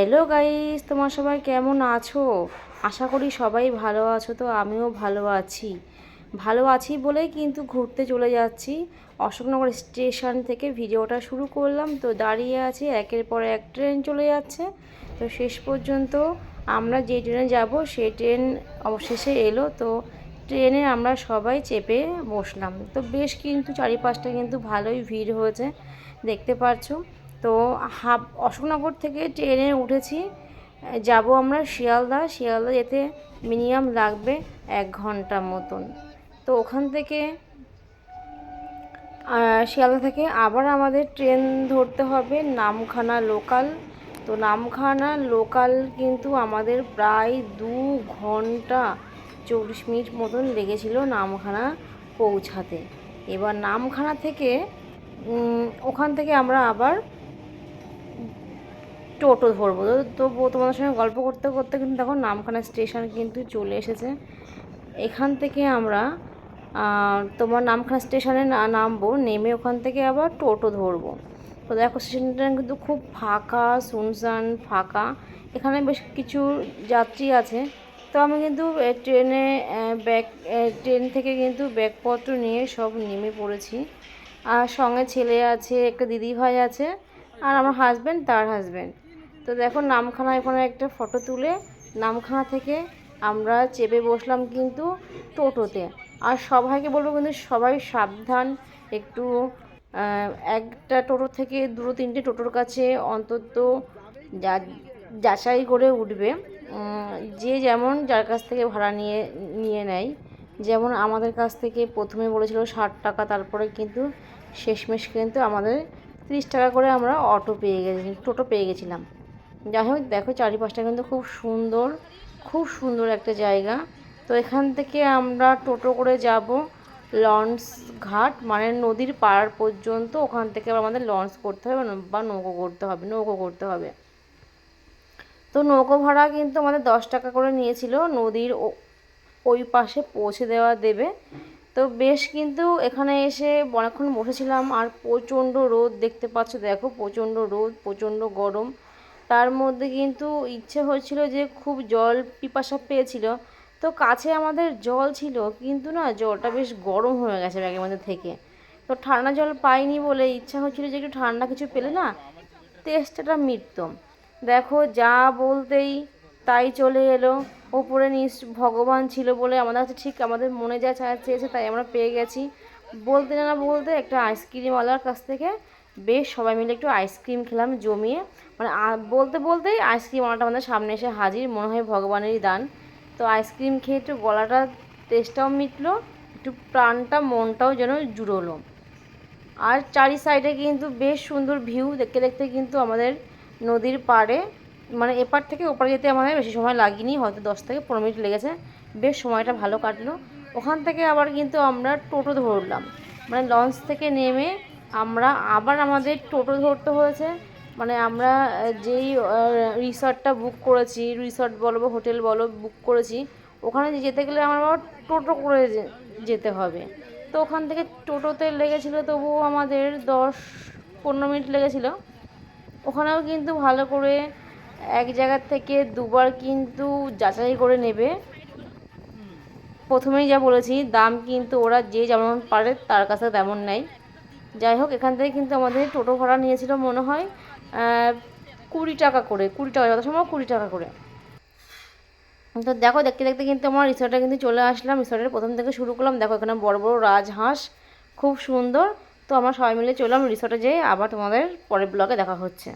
Hello guys তোমার সবাই কেমন আছো? আশা করি সবাই ভালো আছো, তো আমিও ভালো আছি। ভালো আছি বলেই কিন্তু ঘুরতে চলে যাচ্ছি। অশোকনগর স্টেশন থেকে ভিডিওটা শুরু করলাম। তো দাঁড়িয়ে আছি, একের পর এক ট্রেন চলে যাচ্ছে। তো শেষ পর্যন্ত আমরা যে ট্রেনে যাব সেই ট্রেন অবশেষে এলো। তো ট্রেনে আমরা সবাই চেপে বসলাম। তো বেশ কিন্তু চারিপাশটা কিন্তু ভালোই ভিড় হয়েছে, দেখতে পাচ্ছো তো হাব, অশোকনগর থেকে ট্রেনে উঠেছি। যাব আমরা শিয়ালদা শিয়ালদা যেতে মিনিমাম লাগবে এক ঘণ্টা মতন। তো ওখান থেকে শিয়ালদা থেকে আবার আমাদের ট্রেন ধরতে হবে নামখানা লোকাল। তো নামখানা লোকাল কিন্তু আমাদের প্রায় দু ঘণ্টা চল্লিশ মিনিট মতন লেগেছিল নামখানা পৌঁছাতে। এবার নামখানা থেকে ওখান থেকে আমরা আবার টোটো ধরবো। তো তোমাদের সঙ্গে গল্প করতে করতে কিন্তু দেখো নামখানা স্টেশন কিন্তু চলে এসেছে। এখান থেকে আমরা তোমার নামখানা স্টেশনে নামবো, নেমে ওখান থেকে আবার টোটো ধরবো। তো দেখো স্টেশনটা কিন্তু খুব ফাঁকা, শুনশান ফাঁকা। এখানে বেশ কিছু যাত্রী আছে। তো আমি কিন্তু ট্রেনে ব্যাগ ট্রেন থেকে কিন্তু ব্যাগপত্র নিয়ে সব নেমে পড়েছি। আর সঙ্গে ছেলে আছে, একটা দিদি ভাই আছে, আর আমার হাজব্যান্ড তার হাজব্যান্ড তো দেখো নামখানা এখানে একটা ফটো তুলে, নামখানা থেকে আমরা চেপে বসলাম কিন্তু টোটোতে। আর সবাইকে বলব কিন্তু সবাই সাবধান, একটু একটা টোটো থেকে দুটো তিনটে টোটোর কাছে অন্তত যা- যাচাই করে উঠবে। যে যেমন যার কাছ থেকে ভাড়া নিয়ে নিয়ে নেয়। যেমন আমাদের কাছ থেকে প্রথমে বলেছিল ষাট টাকা, তারপরে কিন্তু শেষমেশ কিন্তু আমাদের তিরিশ টাকা করে আমরা অটো পেয়ে গেছি, টোটো পেয়ে গেছিলাম। যাই হোক, দেখো চারিপাশটা কিন্তু খুব সুন্দর খুব সুন্দর একটা জায়গা। তো এখান থেকে আমরা টোটো করে যাব লঞ্চ ঘাট মানে নদীর পাড় পর্যন্ত। ওখান থেকে আমাদের লঞ্চ করতে হবে বা নৌকো করতে হবে, নৌকো করতে হবে। তো নৌকো ভাড়া কিন্তু আমাদের দশ টাকা করে নিয়েছিল, নদীর ওই পাশে পৌঁছে দেওয়া দেবে। তো বেশ কিন্তু এখানে এসে অনেকক্ষণ বসেছিলাম, আর প্রচণ্ড রোদ দেখতে পাচ্ছ, দেখো প্রচণ্ড রোদ, প্রচণ্ড গরম। তার মধ্যে কিন্তু ইচ্ছে হচ্ছিল যে খুব জল পিপাসা পেয়েছিল। তো কাছে আমাদের জল ছিল, কিন্তু না জলটা বেশ গরম হয়ে গেছে ব্যাগের মধ্যে থেকে। তো ঠান্ডা জল পাইনি বলে ইচ্ছা হচ্ছিল যে একটু ঠান্ডা কিছু পেলে না, টেস্টটা মিটত। দেখো, যা বলতেই তাই চলে এলো। ওপরে নিচ ভগবান ছিল বলে আমাদের কাছে ঠিক আমাদের মনে যা চেয়েছে তাই আমরা পেয়ে গেছি। বলতে না বলতে একটা আইসক্রিমওয়ালার কাছ থেকে বেশ সবাই মিলে একটু আইসক্রিম খেলাম, জমিয়ে। মানে বলতে বলতেই আইসক্রিমওয়ালাটা আমাদের সামনে এসে হাজির, মনে হয় ভগবানেরই দান। তো আইসক্রিম খেয়ে একটু গলাটা টেস্টটাও মিটলো, একটু প্রাণটা, মনটাও যেন জুড়োলো। আর চারি সাইডে কিন্তু বেশ সুন্দর ভিউ দেখতে দেখতে কিন্তু আমাদের নদীর পাড়ে মানে এপার থেকে ওপারে যেতে আমাদের বেশি সময় লাগেনি, হয়তো দশ থেকে পনেরো মিনিট লেগেছে। বেশ সময়টা ভালো কাটলো। ওখান থেকে আবার কিন্তু আমরা টোটো ধরলাম। মানে লঞ্চ থেকে নেমে আমরা আবার আমাদের টোটো ধরতে হয়েছে। মানে আমরা যেই রিসর্টটা বুক করেছি, রিসর্ট বলো বা হোটেল বলো বুক করেছি, ওখানে যেতে গেলে আমার আবার টোটো করে যেতে হবে। তো ওখান থেকে টোটোতে লেগেছিলো, তবুও আমাদের দশ পনেরো মিনিট লেগেছিলো। ওখানেও কিন্তু ভালো করে এক জায়গার থেকে দুবার কিন্তু যাচাই করে নেবে। প্রথমেই যা বলেছি, দাম কিন্তু ওরা যে যেমন পারে তার কাছে তেমন নেয়। যাই হোক, এখান থেকে কিন্তু আমাদের টোটো ভাড়া নিয়েছিল মনে হয় কুড়ি টাকা করে, কুড়ি টাকা, যথাসম্ভব কুড়ি টাকা করে। তো দেখো, দেখতে দেখতে কিন্তু আমার রিসর্টে কিন্তু চলে আসলাম, রিসর্টের প্রথম থেকে শুরু করলাম। দেখো, এখানে বড় বড় রাজহাঁস, খুব সুন্দর। তো আমরা সবাই মিলে চললাম রিসর্টে যেয়ে আবার তোমাদের পরের ব্লগে দেখা হচ্ছে।